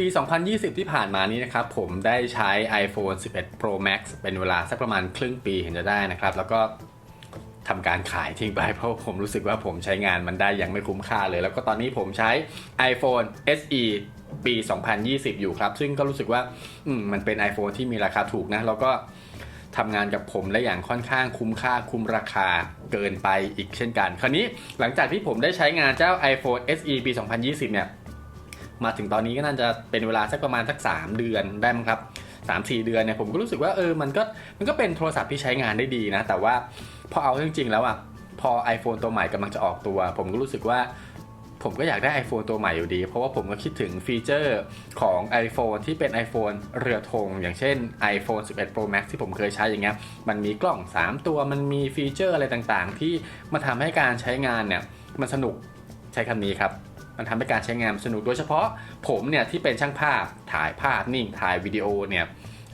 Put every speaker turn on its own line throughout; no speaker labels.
ปี 2020 ที่ผ่านมานี้นะครับ ผมได้ใช้ iPhone 11 Pro Max เป็นเวลาสักประมาณครึ่งปีเห็นจะได้นะครับ แล้วก็ทำการขายทิ้งไปเพราะผมรู้สึกว่าผมใช้งานมันได้ย่างไม่คุ้มค่าเลย แล้วก็ตอนนี้ผมใช้ iPhone SE ปี 2020 อยู่ครับ ซึ่งก็รู้สึกว่าอืมมันเป็น iPhone ที่มีราคาถูกนะ แล้วก็ทำงานกับผมได้อย่างค่อนข้างคุ้มค่าคุ้มราคาเกินไปอีกเช่นกัน คราวนี้หลังจากที่ผมได้ใช้งานเจ้า iPhone SE ปี 2020 เนี่ย มาถึงตอนนี้ก็น่าจะเป็นเวลาสักประมาณสัก 3 เดือนได้มั้งครับสามสี่เดือนเนี่ยผมก็รู้สึกว่าเออมันก็มันก็เป็นโทรศัพท์ที่ใช้งานได้ดีนะ แต่ว่าพอเอาจริง ๆ แล้วอะพอ iPhone ตัวใหม่กำลังจะออกตัว ผมก็รู้สึกว่าผมก็อยากได้ iPhone ตัวใหม่อยู่ดี เพราะว่าผมก็คิดถึงฟีเจอร์ของ iPhone ที่เป็น iPhone เรือธงอย่างเช่น iPhone 11 Pro Max ที่ผมเคยใช้อย่างเงี้ยมันมีกล้อง 3 ตัวมันมีฟีเจอร์อะไรต่างๆ ที่มาทำให้การใช้งานเนี่ยมันสนุกใช้คำนี้ครับ มันทำให้การใช้งานสนุกโดยเฉพาะผมเนี่ยที่เป็นช่างภาพถ่ายภาพนิ่งถ่ายวิดีโอเนี่ย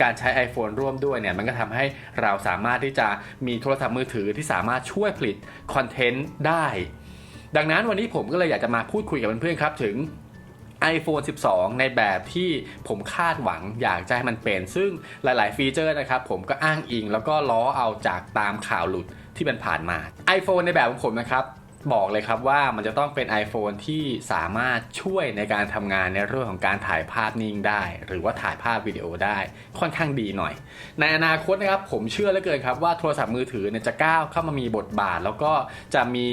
การใช้ iPhone ร่วมด้วยเนี่ยมันก็ทำให้เราสามารถที่จะมีโทรศัพท์มือถือที่สามารถช่วยผลิตคอนเทนต์ได้ ดังนั้นวันนี้ผมก็เลยอยากจะมาพูดคุยกับเพื่อนๆครับถึง iPhone 12 ในแบบที่ผมคาดหวังอยากจะให้มันเป็น ซึ่งหลาย ๆ ฟีเจอร์นะครับผมก็อ้างอิงแล้วก็ล้อเอาจากตามข่าวหลุดที่มันผ่านมา iPhone ในแบบของผมนะครับ บอกเลยครับว่ามันจะต้องเป็น iPhone ที่สามารถช่วยในการทำงานในเรื่องของการถ่ายภาพนิ่งได้ หรือว่าถ่ายภาพวิดีโอได้ค่อนข้างดีหน่อย ในอนาคตนะครับผมเชื่อเหลือเกินครับว่าโทรศัพท์มือถือเนี่ยจะก้าวเข้ามามีบทบาท แล้วก็จะมี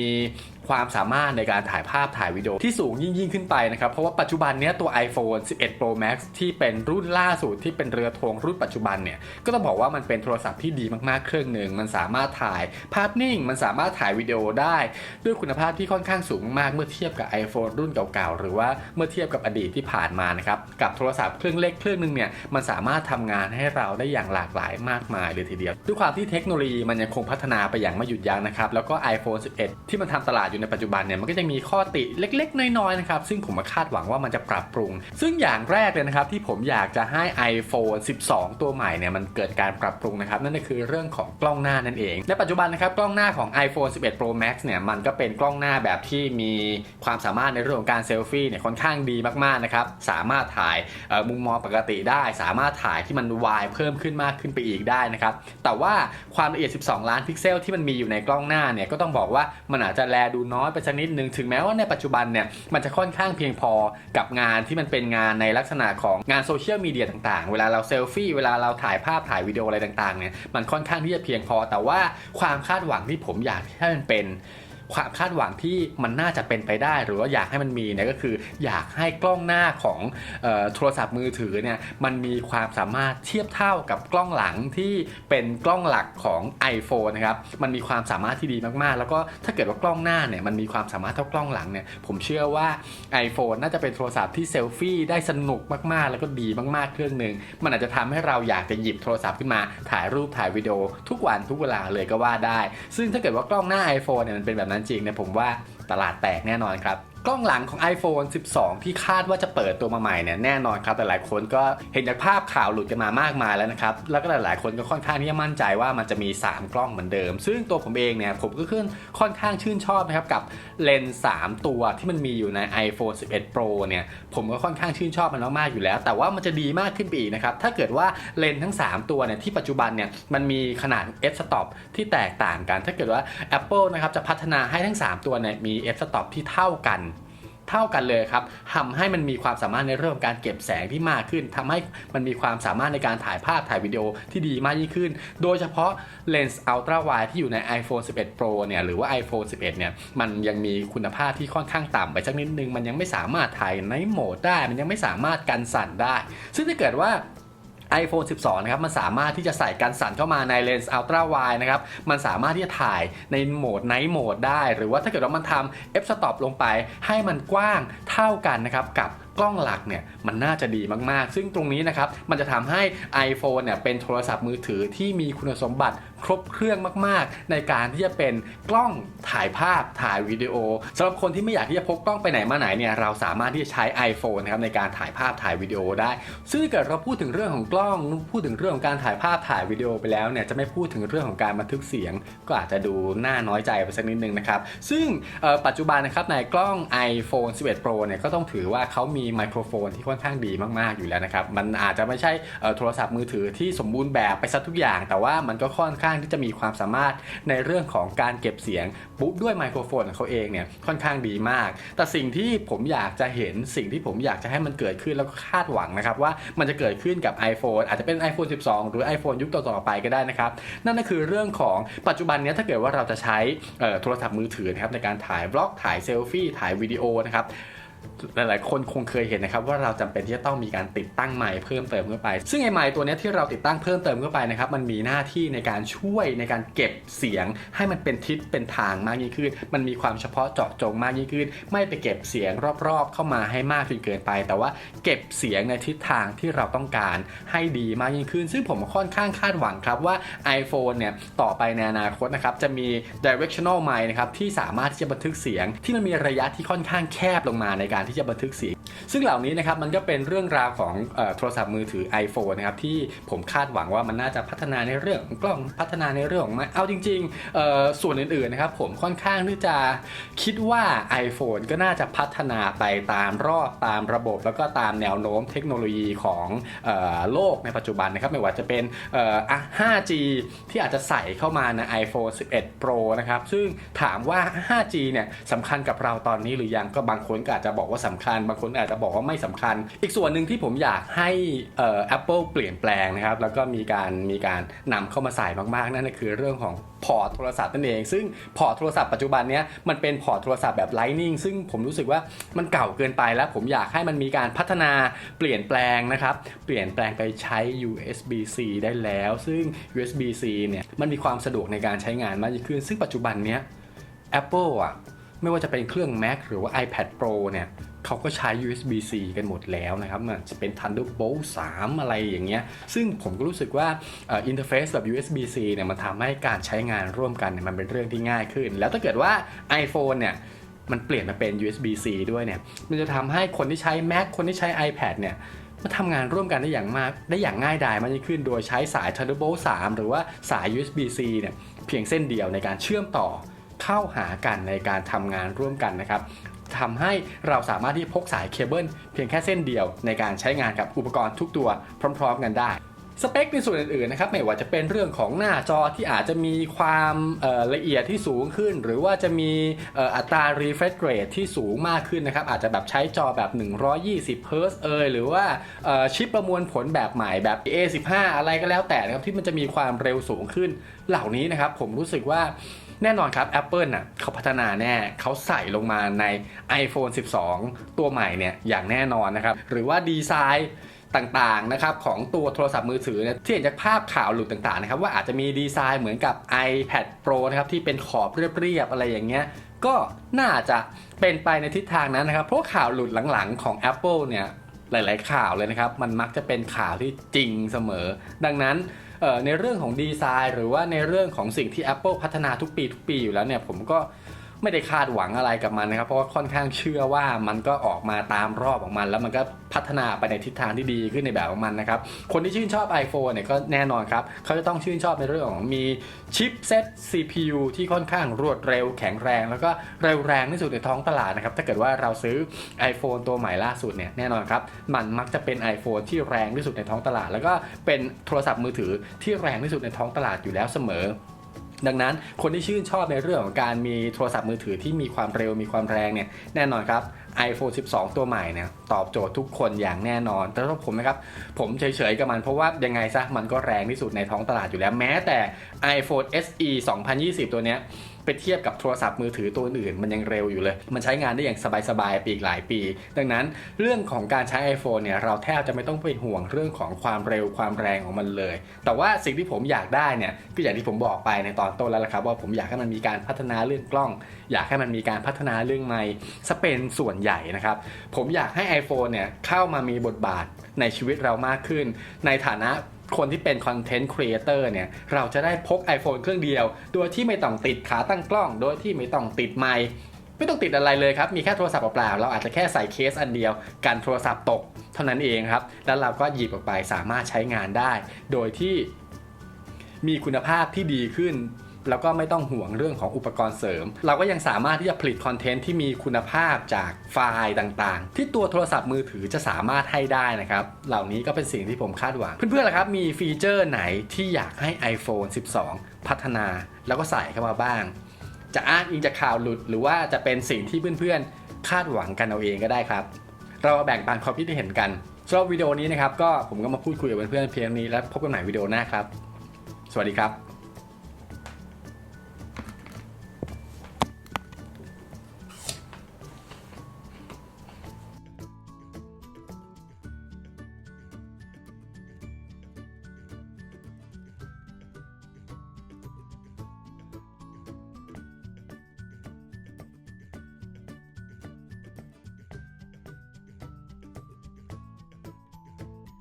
ความสามารถในการถ่ายภาพถ่ายวิดีโอที่สูงยิ่งยิ่งขึ้นไปนะครับ เพราะว่าปัจจุบันเนี้ยตัว iPhone 11 Pro Max ที่เป็นรุ่นล่าสุดที่เป็นเรือธงรุ่นปัจจุบันเนี่ยก็ต้องบอกว่ามันเป็นโทรศัพท์ที่ดีมากๆเครื่องหนึ่งมันสามารถถ่ายภาพนิ่ง มันสามารถถ่ายวิดีโอได้ ด้วยคุณภาพที่ค่อนข้างสูงมากเมื่อเทียบกับ iPhone รุ่นเก่าๆหรือว่าเมื่อเทียบกับอดีตที่ผ่านมานะครับกับโทรศัพท์เครื่องเล็กเครื่องหนึงเนี่ยมันสามารถทำงานให้เราได้อย่างหลากหลายมากมายเลยทีเดียวด้วยความที่เทคโนโลยีมันยังคงพัฒนาไปอย่างไม่หยุดยั้งนะครับแล้วก็ iPhone 11 ที่มันทำตลาดอยู่ในปัจจุบันเนี่ยมันก็ยังมีข้อติเล็ก ๆ น้อยๆนะครับซึ่งผมคาดหวังว่ามันจะปรับปรุง ซึ่งอย่างแรกเลยนะครับที่ผมอยากจะให้ iPhone 12 ตัวใหม่เนี่ยมันเกิดการปรับปรุงนะครับนั่นก็คือเรื่องของกล้องหน้านั่นเอง ในปัจจุบันนะครับกล้องหน้าของ iPhone 11 Pro Max เนี่ยมันก็เป็นกล้องหน้าแบบที่มีความสามารถในเรื่องของการเซลฟี่เนี่ยค่อนข้างดีมากๆนะครับสามารถถ่ายมุมมองปกติได้ สามารถถ่ายที่มันวายเพิ่มขึ้นมากขึ้นไปอีกได้นะครับแต่ว่าความละเอียด 12 ล้านพิกเซลที่มันมีอยู่ในกล้องหน้าเนี่ยก็ต้องบอกว่ามันอาจจะแลดูน้อยไปสักนิดหนึ่งถึงแม้ว่าในปัจจุบันเนี่ยมันจะค่อนข้างเพียงพอกับงานที่มันเป็นงานในลักษณะของงานโซเชียลมีเดียต่างๆ เวลาเราเซลฟี่เวลาเราถ่ายภาพถ่ายวิดีโออะไรต่างๆเนี่ยมันค่อนข้างที่จะเพียงพอแต่ว่าความคาดหวังที่ผมอยากให้มันเป็น ความคาดหวังที่มันน่าจะเป็นไปได้ หรือว่าอยากให้มันมีเนี่ยก็คืออยากให้กล้องหน้าของโทรศัพท์มือถือเนี่ยมันมีความสามารถเทียบเท่ากับกล้องหลังที่เป็นกล้องหลักของ iPhone นะครับมันมีความสามารถที่ดีมากๆ แล้วก็ถ้าเกิดว่ากล้องหน้าเนี่ยมันมีความสามารถเท่ากล้องหลังเนี่ยผมเชื่อว่า iPhone น่าจะเป็นโทรศัพท์ที่เซลฟี่ได้สนุกมากๆ แล้วก็ดีมากๆเครื่องหนึ่งมันอาจจะทำให้เราอยากจะหยิบโทรศัพท์ขึ้นมาถ่ายรูปถ่ายวิดีโอทุกวันทุกเวลาเลยก็ว่าได้ ซึ่งถ้าเกิดว่ากล้องหน้า iPhone เนี่ยมันเป็นแบบนั้นจริงเนี่ยผมว่าตลาดแตกแน่นอนครับ กล้องหลังของ iPhone 12 ที่คาดว่าจะเปิดตัวมาใหม่เนี่ยแน่นอนครับแต่หลายคนก็เห็นจากภาพข่าวหลุดกันมามากมายแล้วนะครับ แล้วก็หลายๆคนก็ค่อนข้างที่จะมั่นใจว่ามันจะมี 3 กล้องเหมือนเดิม ซึ่งตัวผมเองเนี่ยผมก็ขึ้นค่อนข้างชื่นชอบนะครับกับเลนส์3ตัวที่มันมีอยู่ใน iPhone 11 Pro เนี่ยผมก็ค่อนข้างชื่นชอบมันมากๆอยู่แล้ว แต่ว่ามันจะดีมากขึ้นไปอีกนะครับถ้าเกิดว่าเลนส์ทั้ง 3 ตัวเนี่ยที่ปัจจุบันเนี่ยมันมีขนาด f stop ที่แตกต่างกัน ถ้าเกิดว่า Apple นะครับจะพัฒนาให้ทั้ง 3 ตัวเนี่ยมี f stop ที่เท่ากัน เท่ากันเลยครับทำให้มันมีความสามารถในเรื่องของการเก็บแสงที่มากขึ้นทำให้มันมีความสามารถในการถ่ายภาพถ่ายวิดีโอที่ดีมากยิ่งขึ้น โดยเฉพาะเลนส์อัลตร้าไวที่อยู่ใน iPhone 11 Pro เนี่ยหรือว่า iPhone 11 เนี่ยมันยังมีคุณภาพที่ค่อนข้างต่ำไปสักนิดนึง มันยังไม่สามารถถ่ายในโหมดได้ มันยังไม่สามารถกันสั่นได้ ซึ่งถ้าเกิดว่า iPhone 12 นะครับ มันสามารถที่จะใส่การสั่นเข้ามาในเลนส์ Ultra Wide นะครับ มันสามารถที่จะถ่ายในโหมด Night Mode ได้ หรือว่าถ้าเกิดว่ามันทำ f stop ลงไป ให้มันกว้างเท่ากันนะครับกับกล้องหลักเนี่ยมันน่าจะดีมากๆ ซึ่งตรงนี้นะครับมันจะทำให้ iPhone เนี่ยเป็นโทรศัพท์มือถือที่มีคุณสมบัติ ครบเครื่องมากๆ ในการที่จะเป็นกล้องถ่ายภาพถ่ายวิดีโอสำหรับคนที่ไม่อยากที่จะพกกล้องไปไหนมาไหนเนี่ยเราสามารถที่จะใช้ iPhone นะครับในการถ่ายภาพถ่ายวิดีโอได้ ซึ่งถ้าเกิดเราพูดถึงเรื่องของกล้อง พูดถึงเรื่องของการถ่ายภาพถ่ายวิดีโอไปแล้วเนี่ยจะไม่พูดถึงเรื่องของการบันทึกเสียง ก็อาจจะดูน่าน้อยใจไปสักนิดนึงนะครับซึ่งปัจจุบันนะครับในกล้อง iPhone 11 Pro เนี่ยก็ต้องถือว่าเขามีไมโครโฟนที่ค่อนข้างดีมากๆอยู่แล้วนะครับมันอาจจะไม่ใช่โทรศัพท์มือถือที่สมบูรณ์แบบไปซะทุกอย่าง แต่ว่ามันก็ค่อนข้างที่จะมีความสามารถในเรื่องของการเก็บเสียงปุ๊บด้วยไมโครโฟนของเขาเองเนี่ยค่อนข้างดีมาก แต่สิ่งที่ผมอยากจะเห็นสิ่งที่ผมอยากจะให้มันเกิดขึ้นแล้วก็คาดหวังนะครับว่ามันจะเกิดขึ้นกับ iPhone อาจจะเป็น iPhone 12 หรือ iPhone ยุคต่อๆไปก็ได้นะครับ นั่นก็คือเรื่องของปัจจุบันนี้ถ้าเกิดว่าเราจะใช้โทรศัพท์มือถือนะครับในการถ่ายบล็อกถ่ายเซลฟี่ถ่ายวิดีโอนะครับ หลายๆคนคงเคยเห็นนะครับว่าเราจำเป็นที่จะต้องมีการติดตั้งไมค์เพิ่มเติมเข้าไป ซึ่งไอ้ไมค์ตัวนี้ที่เราติดตั้งเพิ่มเติมเข้าไปนะครับมันมีหน้าที่ในการช่วยในการเก็บเสียง ให้มันเป็นทิศเป็นทางมากยิ่งขึ้น มันมีความเฉพาะเจาะจงมากยิ่งขึ้น ไม่ไปเก็บเสียงรอบๆ เข้ามาให้มากจนเกินไป แต่ว่าเก็บเสียงในทิศทางที่เราต้องการให้ดีมากยิ่งขึ้น ซึ่งผมค่อนข้างคาดหวังครับว่า iPhone เนี่ยต่อไปในอนาคตนะครับจะมี directional mic นะครับที่สามารถที่จะบันทึกเสียงที่มันมีระยะที่ค่อนข้างแคบลงมาในการที่จะบันทึกเสียง ซึ่งเหล่านี้นะครับมันก็เป็นเรื่องราวของอโทรศัพท์มือถือ iPhone นะครับที่ผมคาดหวังว่ามันน่าจะพัฒนาในเรื่องกล้องพัฒนาในเรื่องของไมค์เอาจริงๆส่วนอื่นๆนะครับผมค่อนข้างที่จะคิดว่า iPhone ก็น่าจะพัฒนาไปตามรอบตามระบบ แล้วก็ตามแนวโน้มเทคโนโลยีของอโลกในปัจจุบันนะครับไม่ว่าจะเป็นเอ่ออะ 5G ที่อาจจะใส่เข้ามาใน iPhone 11 Pro นะครับซึ่งถามว่า 5G เนี่ยสำคัญกับเราตอนนี้หรือยังก็บางคนก็อาจจะบอกอกว่าสำคัญ บางคนอาจจะบอกว่าไม่สำคัญ อีกส่วนหนึ่งที่ผมอยากให้เอ่อ Apple เปลี่ยนแปลงนะครับ แล้วก็มีการมีการนำเข้ามาใส่มากๆ นั่นก็คือเรื่องของพอร์ตโทรศัพท์นั่นเอง ซึ่งพอร์ตโทรศัพท์ปัจจุบันเนี้ยมันเป็นพอร์ตโทรศัพท์แบบ Lightning ซึ่งผมรู้สึกว่ามันเก่าเกินไปแล้ว ผมอยากให้มันมีการพัฒนาเปลี่ยนแปลงนะครับ เปลี่ยนแปลงไปใช้ USB-C ได้แล้ว ซึ่ง USB-C เนี่ยมันมีความสะดวกในการใช้งานมากยิ่งขึ้น ซึ่งปัจจุบันเนี้ย Apple อะ ไม่ว่าจะเป็นเครื่อง Mac หรือว่า iPad Pro เนี่ยเขาก็ใช้ USB-C กันหมดแล้วนะครับมันจะเป็น Thunderbolt 3 อะไรอย่างเงี้ย ซึ่งผมก็รู้สึกว่าอินเทอร์เฟซแบบ USB-C เนี่ยมันทำให้การใช้งานร่วมกันเนี่ยมันเป็นเรื่องที่ง่ายขึ้น แล้วถ้าเกิดว่า iPhone เนี่ยมันเปลี่ยนมาเป็น USB-C ด้วยเนี่ย มันจะทำให้คนที่ใช้ Mac คนที่ใช้ iPad เนี่ยมาทำงานร่วมกันได้อย่างมากได้อย่างง่ายดายมากยิ่งขึ้น โดยใช้สาย Thunderbolt 3 หรือว่าสาย USB-C เนี่ยเพียงเส้นเดียวในการเชื่อมต่อ เข้าหากันในการทำงานร่วมกันนะครับทำให้เราสามารถที่พกสายเคเบิลเพียงแค่เส้นเดียวในการใช้งานกับอุปกรณ์ทุกตัวพร้อม ๆ กันได้สเปคในส่วนอื่นๆนะครับไม่ว่าจะเป็นเรื่องของหน้าจอที่อาจจะมีความละเอียดที่สูงขึ้น หรือว่าจะมีอัตรา refresh rate ที่สูงมากขึ้นนะครับอาจจะแบบใช้จอแบบ 120 Hz เอยหรือว่าชิปประมวลผลแบบใหม่แบบ A15 อะไรก็แล้วแต่นะครับที่มันจะมีความเร็วสูงขึ้นเหล่านี้นะครับผมรู้สึกว่า แน่นอนครับ Apple น่ะเขาพัฒนาแน่เขาใส่ลงมาใน iPhone 12 ตัวใหม่เนี่ยอย่างแน่นอนนะครับหรือว่าดีไซน์ต่างๆนะครับของตัวโทรศัพท์มือถือเนี่ยที่เห็นจากภาพข่าวหลุดต่างๆนะครับว่าอาจจะมีดีไซน์เหมือนกับ iPad Pro นะครับที่เป็นขอบเรียบๆอะไรอย่างเงี้ยก็น่าจะเป็นไปในทิศทางนั้นนะครับ เพราะข่าวหลุดหลังๆของ Apple เนี่ย หลาย ๆ ข่าวเลยนะครับ มันมักจะเป็นข่าวที่จริงเสมอ ดังนั้นในเรื่องของดีไซน์ หรือว่าในเรื่องของสิ่งที่ Apple พัฒนาทุกปีทุกปีอยู่แล้วเนี่ยผมก็ ไม่ได้คาดหวังอะไรกับมันนะครับ เพราะว่าค่อนข้างเชื่อว่ามันก็ออกมาตามรอบของมัน แล้วมันก็พัฒนาไปในทิศทางที่ดีขึ้นในแบบของมันนะครับ คนที่ชื่นชอบ iPhone เนี่ยก็แน่นอนครับเขาจะต้องชื่นชอบในเรื่องของมีชิปเซ็ต CPU ที่ค่อนข้างรวดเร็วแข็งแรง แล้วก็เร็วแรงที่สุดในท้องตลาดนะครับถ้าเกิดว่าเราซื้อ iPhone ตัวใหม่ล่าสุดเนี่ยแน่นอนครับมันมักจะเป็น iPhone ที่แรงที่สุดในท้องตลาด แล้วก็เป็นโทรศัพท์มือถือที่แรงที่สุดในท้องตลาดอยู่แล้วเสมอ ดังนั้นคนที่ชื่นชอบในเรื่องของการมีโทรศัพท์มือถือที่มีความเร็วมีความแรงเนี่ยแน่นอนครับ iPhone 12 ตัวใหม่เนี่ยตอบโจทย์ทุกคนอย่างแน่นอน แต่สำหรับผมนะครับ ผมเฉยๆกับมันเพราะว่ายังไงซะมันก็แรงที่สุดในท้องตลาดอยู่แล้ว แม้แต่ iPhone SE 2020 ตัวเนี้ยไปเทียบกับโทรศัพท์มือถือตัวอื่น มันยังเร็วอยู่เลย มันใช้งานได้อย่างสบายๆไปอีกหลายปี ดังนั้นเรื่องของการใช้ iPhone เนี่ยเราแทบจะไม่ต้องเป็นห่วงเรื่องของความเร็วความแรงของมันเลย แต่ว่าสิ่งที่ผมอยากได้เนี่ยก็อย่างที่ผมบอกไปในตอนต้นแล้วละครับ ว่าผมอยากให้มันมีการพัฒนาเรื่องกล้อง อยากให้มันมีการพัฒนาเรื่องไมค์ซะเป็นส่วนใหญ่นะครับ ผมอยากให้ iPhone เนี่ยเข้ามามีบทบาทในชีวิตเรามากขึ้น ในฐานะคนที่เป็นคอนเทนต์ครีเอเตอร์เนี่ย เราจะได้พก iPhone เครื่องเดียว โดยที่ไม่ต้องติดขาตั้งกล้อง โดยที่ไม่ต้องติดไมค์ไม่ต้องติดอะไรเลยครับ มีแค่โทรศัพท์เปล่าๆ เราอาจจะแค่ใส่เคสอันเดียวกันโทรศัพท์ตกเท่านั้นเองครับ แล้วเราก็หยิบออกไปสามารถใช้งานได้ โดยที่มีคุณภาพที่ดีขึ้น แล้วก็ไม่ต้องห่วงเรื่องของอุปกรณ์เสริม เราก็ยังสามารถที่จะผลิตคอนเทนต์ที่มีคุณภาพจากไฟล์ต่างๆ ที่ตัวโทรศัพท์มือถือจะสามารถให้ได้นะครับ เหล่านี้ก็เป็นสิ่งที่ผมคาดหวัง เพื่อนๆล่ะครับ มีฟีเจอร์ไหนที่อยากให้ iPhone 12 พัฒนาแล้วก็ใส่เข้ามาบ้าง จะอ้างอิงจากข่าวหลุด หรือว่าจะเป็นสิ่งที่เพื่อนๆ คาดหวังกันเอาเองก็ได้ครับ เรามาแบ่งปันความคิดเห็นกันสำหรับวิดีโอนี้นะครับก็ผมก็มาพูดคุยกับเพื่อนๆเพียงนี้แล้วพบกันใหม่วิดีโอหน้าครับ สวัสดีครับ